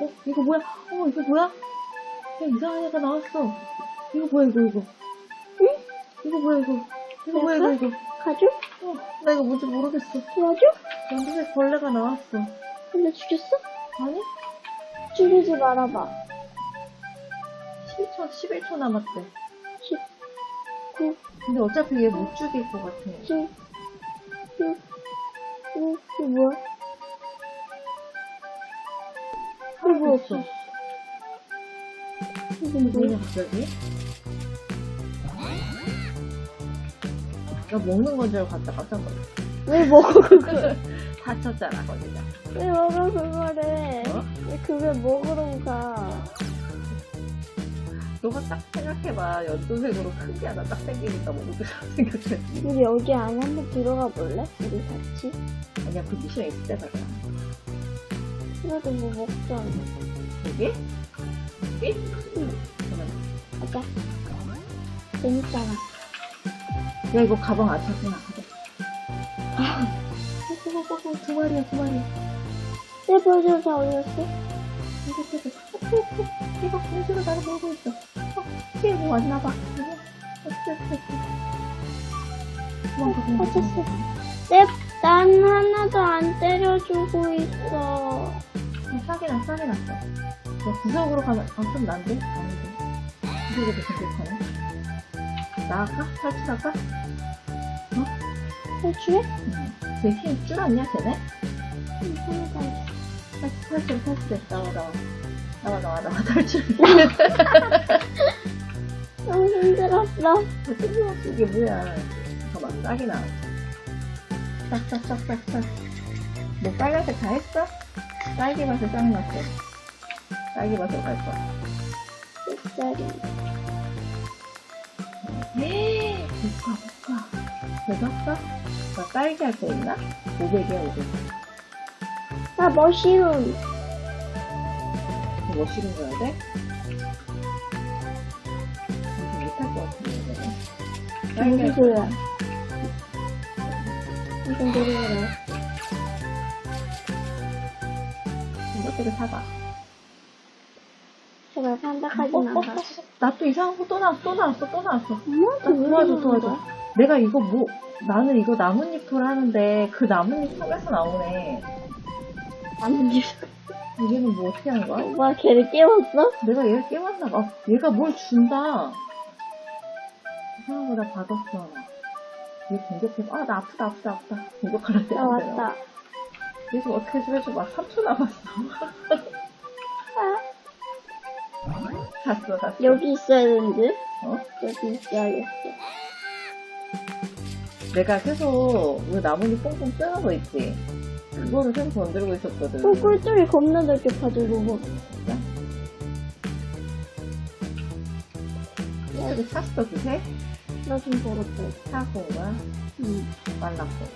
어? 이거 뭐야? 어머, 이거 뭐야? 야, 이상한 애가 나왔어. 이거 뭐야, 이거, 이거. 응? 이거 뭐야, 이거. 이거 뭐야, 이거, 이거. 가족? 어, 나 이거 뭔지 모르겠어. 도와줘? 연두색 벌레가 나왔어. 근데 죽였어? 아니? 죽이지 말아봐. 7초, 11초 남았대. 10, 9, 근데 어차피 얘 못 죽일 것 같아. 7, 6, 5, 이거 뭐야? 하나도 없어. 이게? 뭐냐, 갑자기? 나 먹는 건 줄 알고 갔다 깜짝 놀랐어. 왜 먹어, 그걸? 다쳤잖아, 거기다. 왜 먹어, 그거를? 어? 왜 그걸 먹으러 가? 너가 딱 생각해봐. 연두색으로 큰 게 하나 딱 생기니까 뭐 먹을 생각해. 우리 여기 안에 한번 들어가 볼래? 우리 같이? 아니야, 그 미션 있을 때 가자. 그래도 뭐 먹자. 여기? 여기? 잠깐만. 가자. 재밌잖아. 야, 이거 가방 안. 가자. 아, 어, 어, 어, 어, 두 마리야, 두 마리야. 내 보여줘서 어디였어? 이거, 이거, 이거. 이거, 공주가 나를 보고 있어. 어, 피해고 왔나봐. 이거, 어떻게, 어떻게. 도망가, 도망가. 다쳤어. 내, 난 하나도 안 때려주고 있어. 어, 났, 싸게 났어. 야, 구석으로 가면, 아, 좀 난데? 아닌데. 구석으로 생겼네. 나갈까? 탈출할까? 탈출해? 응. 쟤힘 줄었냐, 쟤네? 안 탈출, 탈출, 탈출. 나와, 나와. 나와, 나와, 나와, 탈출. 너무 힘들었어. 이게 뭐야. 잠깐만, 싹이 나왔어. 싹, 싹, 싹, 싹, 싹. 뭐 빨간색 다 했어? 딸기 맛에 싹 났어. 딸기 맛으로 갈 거야. 뱃살이. 에이, 못 가. 대박사? 나 딸기 할 거 있나? 500이야, 500. 나 머시룸. 뭐 싫은 거야 돼? 이렇게 못할 것 같은데, 내가. 딸기 할 무슨 거야. 이건 노래를 이것들을 사봐. 제발 판다까지 어, 어, 나가. 어, 나또 이상한 거 또 나왔어, 또 나왔어, 또 나왔어. 엄마한테 나왜 도와줘, 도와줘. 내가 이거 뭐, 나는 이거 나뭇잎을 하는데 그 나뭇잎 속에서 나오네. 나뭇잎. 얘는 뭐 어떻게 하는 거야? 오빠 걔를 깨웠어? 내가 얘를 깨웠나 봐. 얘가 뭘 준다. 이상한 거 나 받았어. 얘 공격해. 아, 나 아프다, 아프다, 아프다. 공격하라 때. 나 왔다. 얘도 어떻게 좀 해줘. 막 3초 남았어. 아, 갔어, 갔어. 여기 있어야 되는데? 어? 여기 있어야겠어. 내가 계속 왜 나뭇잎 뽕뽕 뜨는 거 있지? 그거를 계속 건드리고 있었거든. 어, 꿀떡이 겁나 넓게 파주고. 여기 샀어, 그새? 나 좀 벌었다. 사고 온 거야? 응. 말랐고.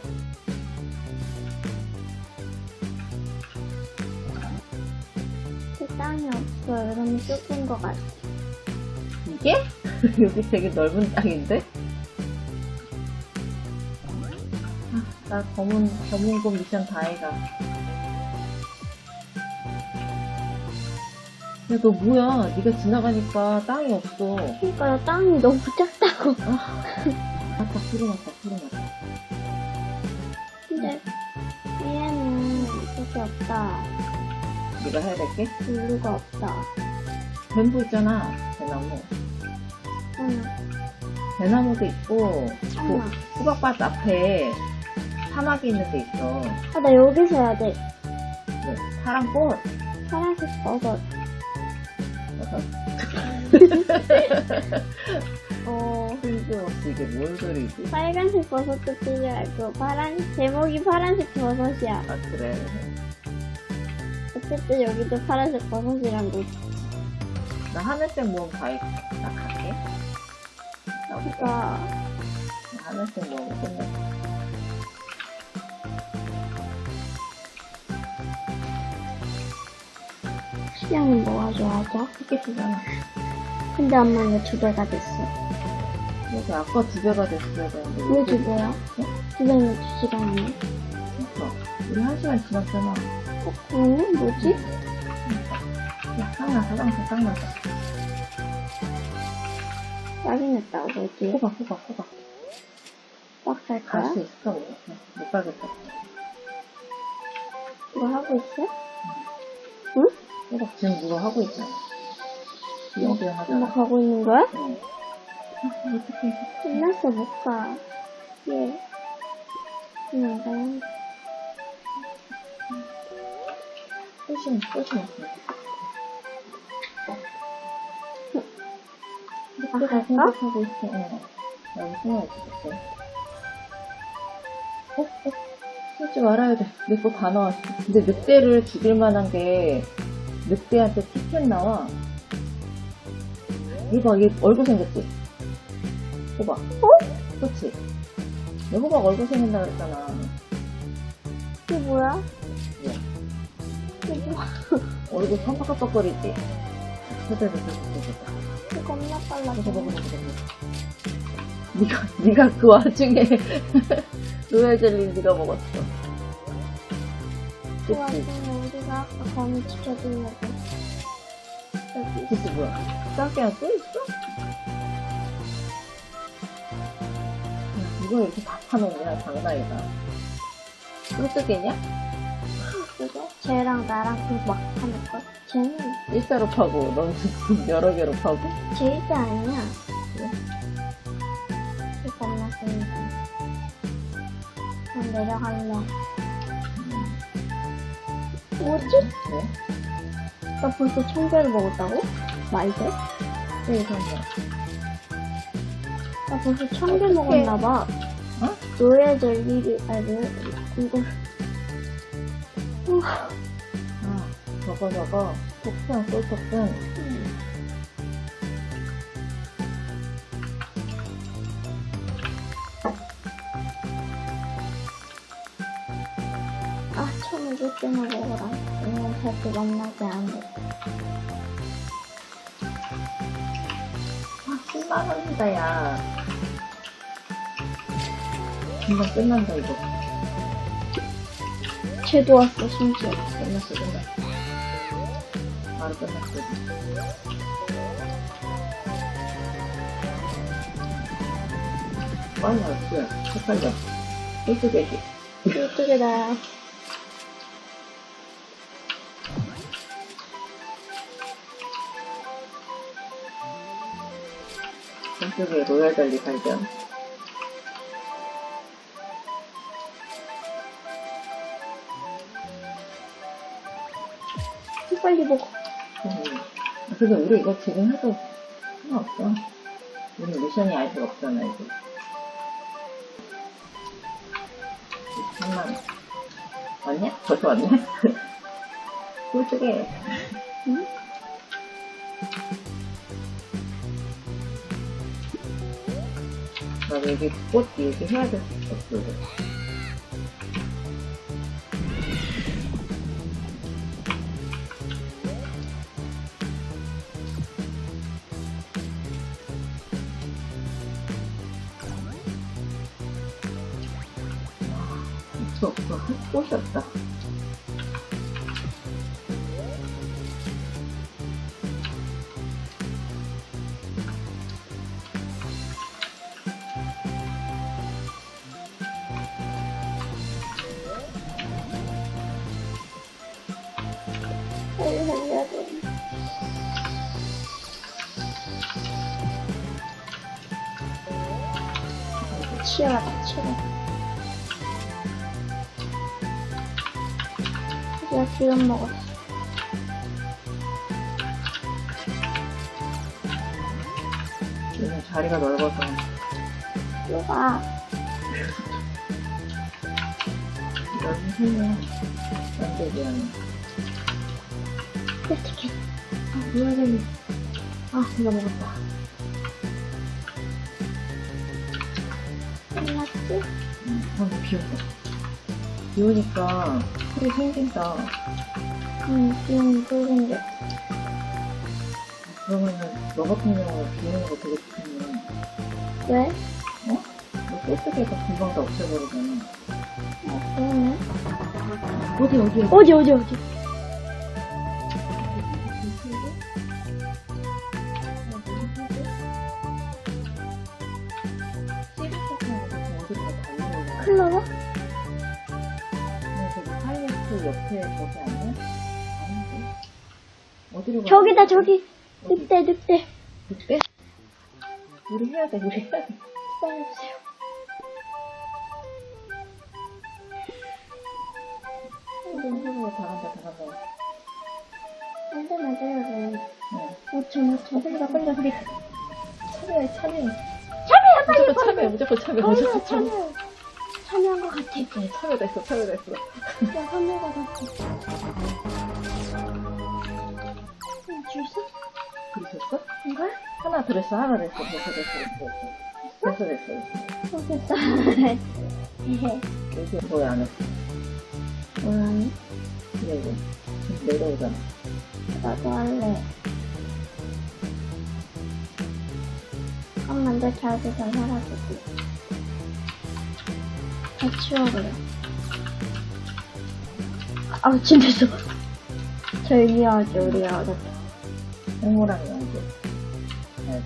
땅이 없어. 이러면 좁은 것 같아. 이게? 여기 되게 넓은 땅인데? 아, 나 검은, 검은 곰 미션 다 해가. 야, 너 뭐야? 네가 지나가니까 땅이 없어. 그러니까 나 땅이 너무 작다고. 맞다, 풀어놨다, 풀어놨다. 근데 얘는 저기 없다. 네가 해야 될게? 블루가 없다. 뱀부 있잖아, 대나무. 응. 대나무도 있고, 하나. 그 수박밭 앞에 사막이 있는 데 있어. 아, 나 여기서 해야 돼. 네, 파란 꽃. 파란색 버섯. 버섯. 어, 뜬금없이 이게 뭔 소리지? 빨간색 버섯도 필요하고, 파란, 제목이 파란색 버섯이야. 아, 그래. 어쨌든 여기도 파란색 버섯이란 거. 나 하늘색 모험 가야, 나 갈게. 나 볼게. 그니까, 나 하늘색 모험 끝내. 시장은 뭐가 좋아하죠? 티켓이잖아. 근데 엄마 이거 두 배가 됐어. 여기 아까 두 배가 됐어야 되는데. 왜 두 배야? 두 배면 두 시간이네. 됐어. 우리 한 시간 지났잖아. 어, 그러네? 뭐지? 쌍나서, 쌍나서, 쌍나서. 확인했다고 뭐지? 호박, 호박, 호박. 빡살 갈 거야? 수 있어, 뭐. 못 가겠다. 이거 하고 있어? 호박 지금 누가 하고 있잖아. 엄마 하잖아. 가고 있는 거야? 응. 아, 어떡해. 끝났어 못 가. 예. 그냥 소심 없어. 아? 생각하고 있어. 응. 여기 숨어있었어. 어? 어? 하지 말아야 돼. 내거다 나왔어. 근데 늑대를 죽일 만한 게 늑대한테 티켓 나와. 이거 얘 얼굴 생겼지? 호박. 어? 그치? 내 호박 얼굴 생긴다 그랬잖아. 이게 뭐야? 얼굴? 됐다, 이거 겁나 빨라. 니가, 니가 그 와중에 로얄 젤리 니가 먹었어. 그? 와중에 우리가 아까 거미 지켜주려고. 여기. 그치, 뭐야. 짱깨야 또 있어? 야, 이거 이렇게 다 파놓냐, 장난이다. 꿀뜨개냐? 그게? 쟤랑 나랑 그막 하는 거? 쟤는 일자로 파고, 넌 여러 개로 파고. 제 일자 아니야. 그래? 이거 겁나 셉니다. 그냥 내려갈래. 뭐지? 네? 나 벌써 천 개를 먹었다고? 말돼? 네, 이상해. 나 벌써 어떡해. 먹었나봐. 어? 노예 젤리를, 아니, 젤리. 이거, 아, 저거, 저거. 폭풍, 꿀폭풍. 아, 천 개째나 먹어라. 오늘 다시 만나지 않을. 아, 10만원이다, 야. 금방 끝난다, 이거. 쟤도 왔어, 심지어. 끝났어, 끝났어. 바로 끝났어. 왔어요. 헷갈려. 꿀뜨개기. 어떻게 나. 왼쪽에 로얄 달리 발견. 빨리 먹어. 음. 근데 우리 이거 지금 해도 상관없어. 우리 미션이 아직 없잖아, 이거. 3만 왔냐? 벌써 왔냐? 꿀뜨개. 응? 나도 여기 꽃 얘기해야 될수 없어. 돼. 치열하다, 치열해. 내가 지금 먹었어. 요즘 자리가 넓어서. 누가, 편이야. 완전 미안해. 어떻게. 아, 젤리. 아, 내가 먹었다. 끝났지? 아, 비 온다. 비 오니까 풀이 생긴다. 응, 지금 붉은데. 그러면은 너 같은 경우는 비 오는 거 되게 좋겠네. 왜? 너 꿀뜨개가 금방 다 없애버리잖아. 아, 그러네. 어디, 어디, 어디, 어디, 어디? 옆에 거기 아니야? 아닌데. 어디로 가? 저기다, 저기. 늑대, 늑대. 늑대? 우리 해야 돼, 우리 해야 돼. 기다려주세요. 소금, 소금, 잘한다, 잘한다. 안 돼, 맞아요. 네. 5천, 5천. 빨리 빨리 빨리. 참여해, 참여해. 참여해, 빨리, 무조건 참여해, 무조건 참여해, 무조건 참여 참여한 것 같아. 했어, 참여다 했어. 야, 참여가 같아. 줄 서? 그리 됐어? 이거야? 하나 더 했어, 하나 됐어, 됐어, 됐어, 됐어. 됐어, 됐어. 어, 됐다. 여기 뭐야, 안 했어. 뭐라니? 그래, 이거. 지금 내려오잖아. 나도 할래. 내 자기 좀 사라지고. 다 치워버려. 아, 침대서. 저기 하죠, 우리 아들. 생모랑 연계. 네.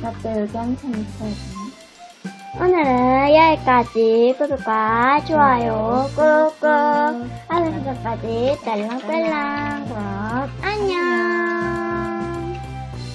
나도 여기 한참 있어야겠네. 오늘은 여기까지 구독과 좋아요 꾹꾹 알람 설정까지 딸랑딸랑 그럼 안녕